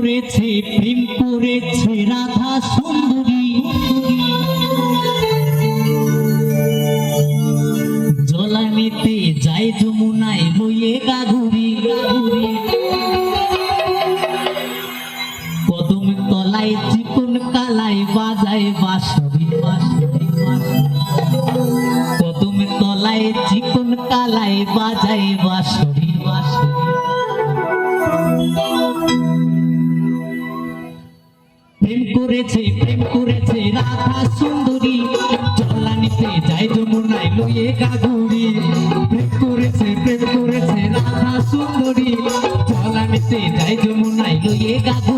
করেছে, প্রেম করেছে, রাধা সুন্দরী। জলানিতে যায় যমুনায় বইয়ে গাগুরি গাগুরি কদম তলায় চিকন কালায় বাজায় বাঁশরি বাঁশরি কদম তলায় চিকন কালায় বাজায় বাঁশরি বাঁশরি প্রেম করেছে প্রেম করেছে রাধা সুন্দরী। জলানিতে যায় যমুনায় লইয়ে গাগুড়ি প্রেম করেছে প্রেম করেছে রাধা সুন্দরী। জলানিতে যায় যমুনায় লইয়ে গাগুড়ি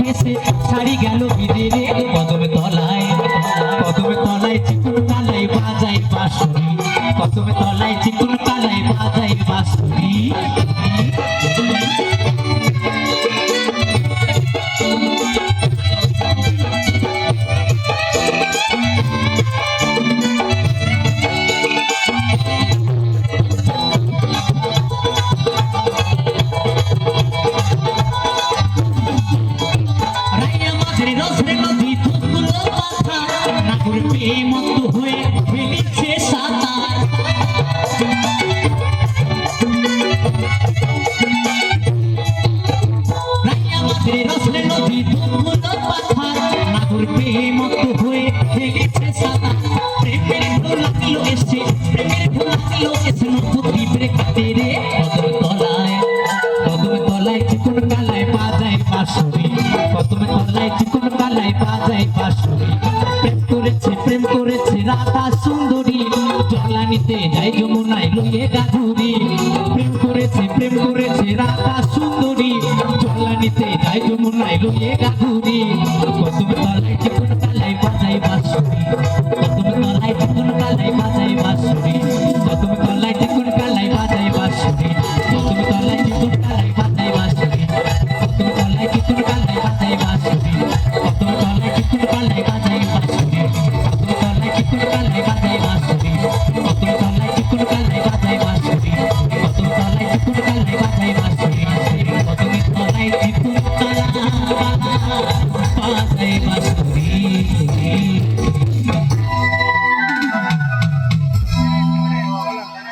ভেসে শাড়ি গেল বিদেরে। কদমে তলায় কদমে তলায় চিকুন তালায় বাজায় বাঁশুরি। কদমে তলায় চিকুন তালায় বাজায় বাঁশুরি। রসরে নদী ধুকলো পাথা নাগুর পেয়ে মত হয়ে ফেলেছে সাঁতার নতুন দ্বীপের কাটে রে কদম তলায় কদমে তলায় চিকন কালায় বাজায় বাঁশুরি কদমে তলায় চিকন কালায় বাজায় বাঁশুরি। প্রেম করেছে প্রেম করেছে রাধা সুন্দরী। জলানিতে যায় যমুনায় লইয়ে গাধুরি। প্রেম করেছে প্রেম করেছে রাধা সুন্দরী। জলানিতে যায় যমুনায় লইয়ে গাধুরি।